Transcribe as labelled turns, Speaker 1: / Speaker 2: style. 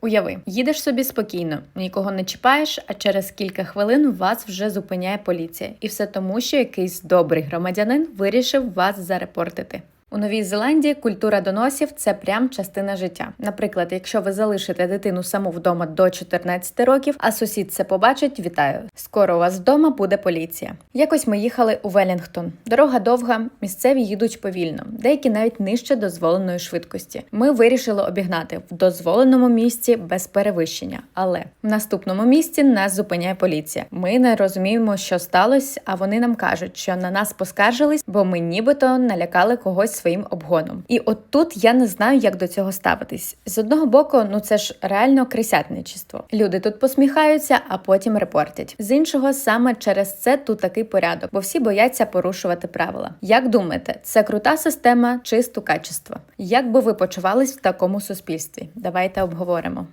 Speaker 1: Уяви, їдеш собі спокійно, нікого не чіпаєш, а через кілька хвилин вас вже зупиняє поліція. І все тому, що якийсь добрий громадянин вирішив вас зарепортити. У Новій Зеландії культура доносів це прям частина життя. Наприклад, якщо ви залишите дитину саму вдома до 14 років, а сусід це побачить, вітаю. Скоро у вас вдома буде поліція. Якось ми їхали у Велінгтон. Дорога довга, місцеві їдуть повільно, деякі навіть нижче дозволеної швидкості. Ми вирішили обігнати в дозволеному місці без перевищення. Але в наступному місці нас зупиняє поліція. Ми не розуміємо, що сталося, а вони нам кажуть, що на нас поскаржились, бо ми нібито налякали когось своїм обгоном. І от тут я не знаю, як до цього ставитись. З одного боку, ну це ж реально крисятничество. Люди тут посміхаються, а потім репортять. З іншого, саме через це тут такий порядок, бо всі бояться порушувати правила. Як думаєте, це крута система чи стукачество? Як би ви почувались в такому суспільстві? Давайте обговоримо.